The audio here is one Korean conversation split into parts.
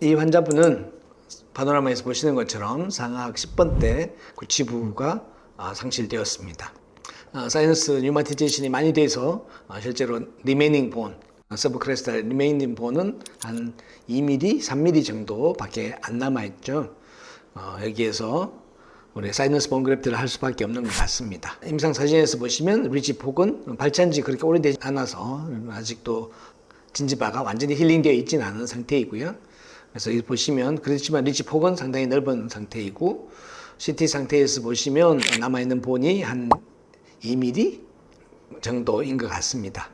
이 환자분은 파노라마에서 보시는 것처럼 상악 10번 때 구치부가 아, 상실되었습니다. 아, 사이너스 뉴마티제이션이 많이 돼서 아, 실제로 리메이닝 본, 서브크레스탈 리메이닝 본은 한 2mm, 3mm 정도밖에 안 남아있죠. 어, 여기에서 우리 사이너스 본 그래프트를 할 수밖에 없는 것 같습니다. 임상 사진에서 보시면 리지 폭은 발치한 지 그렇게 오래되지 않아서 아직도 진지바가 완전히 힐링되어 있지는 않은 상태이고요. 그래서 여기 보시면 그렇지만 리치 폭은 상당히 넓은 상태이고 CT 상태에서 보시면 남아있는 본이 한 2mm 정도인 것 같습니다.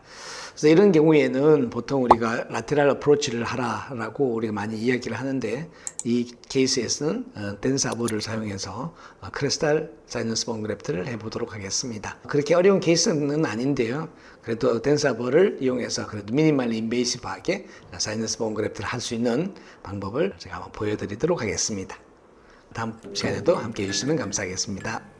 그래서 이런 경우에는 보통 우리가 라테랄 어프로치를 하라라고 우리가 많이 이야기를 하는데 이 케이스에서는 어, 덴사보를 사용해서 어, 크리스탈 사이너스 본 그래프트를 해보도록 하겠습니다. 그렇게 어려운 케이스는 아닌데요. 그래도 덴사보를 이용해서 그래도 미니멀 인베이시브하게 사이너스 본 그래프트를 할 수 있는 방법을 제가 한번 보여드리도록 하겠습니다. 다음 시간에도 함께 해주시면 감사하겠습니다.